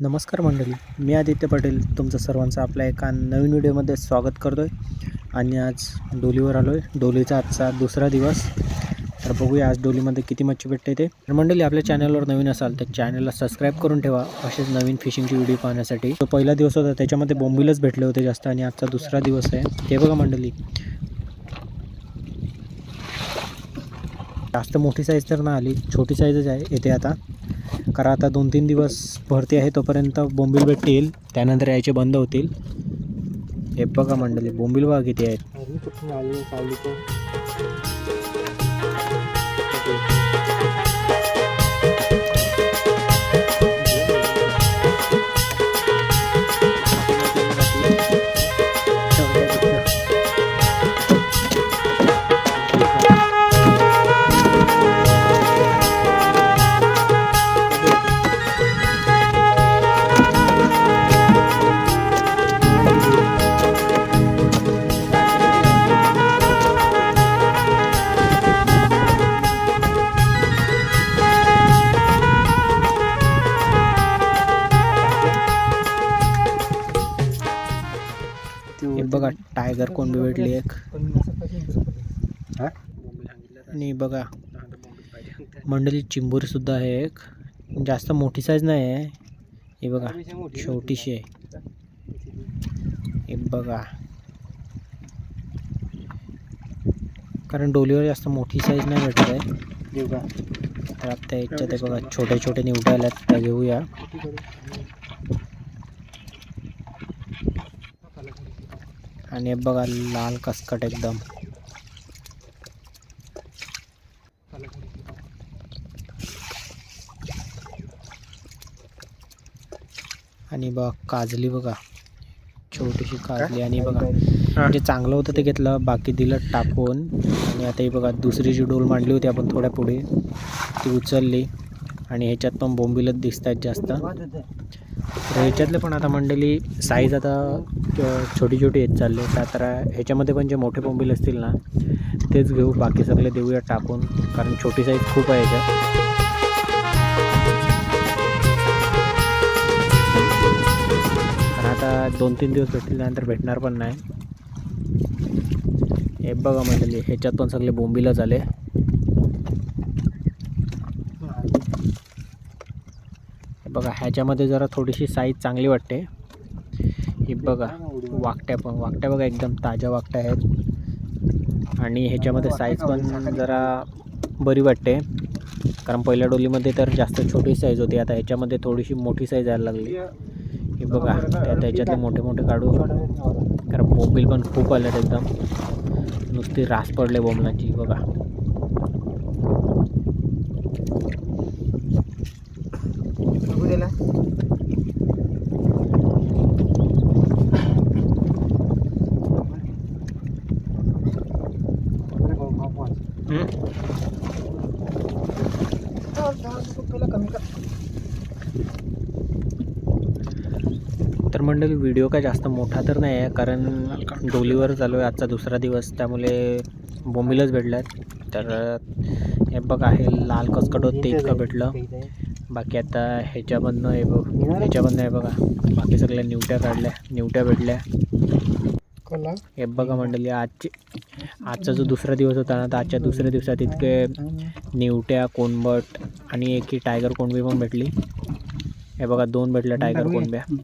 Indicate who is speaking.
Speaker 1: नमस्कार मंडळी मी आदित्य पाटील. तुमचं सर्वांचं आपल्या एका नवीन व्हिडिओमध्ये स्वागत करतो आहे आणि आज डोलीवर आलो आहे डोलीचा आजचा दुसरा दिवस. तर बघूया आज डोलीमध्ये किती मच्छी भेटते ते. तर मंडळी आपल्या चॅनलवर नवीन असाल तर चॅनलला सबस्क्राईब करून ठेवा. असेच नवीन फिशिंगची व्हिडिओ पाहण्यासाठी. तो पहिला दिवस होता त्याच्यामध्ये बोंबीलच भेटले होते जास्त आणि आजचा दुसरा दिवस आहे. हे बघा मंडळी. जास्त मोठी साईज तर नाही आली छोटी साईजच आहे येते आता. कारण आता दोन तीन दिवस भरती आहे तोपर्यंत बोंबील भेटतील. त्यानंतर यायचे बंद होतील. हे बघा मंडळी बोंबील बघा किती आहेत. बघा टायगर कोंबी भेटली एक. आणि बघा मंडळी चिंबोरी सुद्धा आहे एक. जास्त मोठी साईज नाही आहे. हे बघा छोटीशी आहे. हे बघा. कारण डोलीवर जास्त मोठी साईज नाही भेटत आहे. तर आता याच्यात बघा छोटे छोटे निवडायला त्या घेऊया. आणि बघा लाल कसकट एकदम. आणि बघ काजली बघा. छोटीशी काजली आणि बघा. जे चांगलं होतं ते घेतलं बाकी दिलं टाकून. आणि आता ही बघा दुसरी जी डोल मांडली होती आपण थोड्या पुढे ती उचलली. आणि ह्याच्यात पण बोंबीलच दिसत आहेत जास्त. तर ह्याच्यातले पण आता मंडळी साईज आता छोटी छोटी येत चालली. आहे तर ह्याच्यामध्ये पण जे मोठे बोंबील असतील ना तेच घेऊ. बाकी सगळे देऊया टाकून कारण छोटी साईज खूप आहे ह्याच्यात आता दोन तीन दिवस भेटतील त्यानंतर भेटणार पण नाही. हे बघा मंडळी ह्याच्यात पण सगळे बोंबीला आले. बघा ह्याच्यामध्ये जरा थोडीशी साईज चांगली वाटते. ही बघा वाकट्या पण वाकट्या बघा एकदम ताज्या वाकट्या आहेत. आणि ह्याच्यामध्ये साईज पण जरा बरी वाटते. कारण पहिल्या डोलीमध्ये तर जास्त छोटी साईज होती. आता ह्याच्यामध्ये थोडीशी मोठी साईज यायला लागली. हे बघा त्या त्याच्यातले मोठे मोठे काढू. कारण बोंबील पण खूप आलेत एकदम. नुसती रास पडले बोंबलांची बघा. तर मंडळी व्हिडिओ काय जास्त मोठा तर नाही आहे कारण डोलीवर चालू आहे आजचा दुसरा दिवस. त्यामुळे बोंबीलच भेटल्या तर हे बघा हे लाल कसकट होत ते इतकं भेटलं. बाकी आता ह्याच्यामधनं हे बघ ह्याच्यामधनं हे बघा. बाकी सगळ्या निवट्या काढल्या निवट्या भेटल्या. हे बघा मंडळी आजची आजचा जो दुसरा दिवस होता ना तर आजच्या दुसऱ्या दिवसात इतके निवट्या कोणबट आणि एक ही टायगर कोणबी पण भेटली. हे बघा दोन भेटल्या टायगर कोणब्या.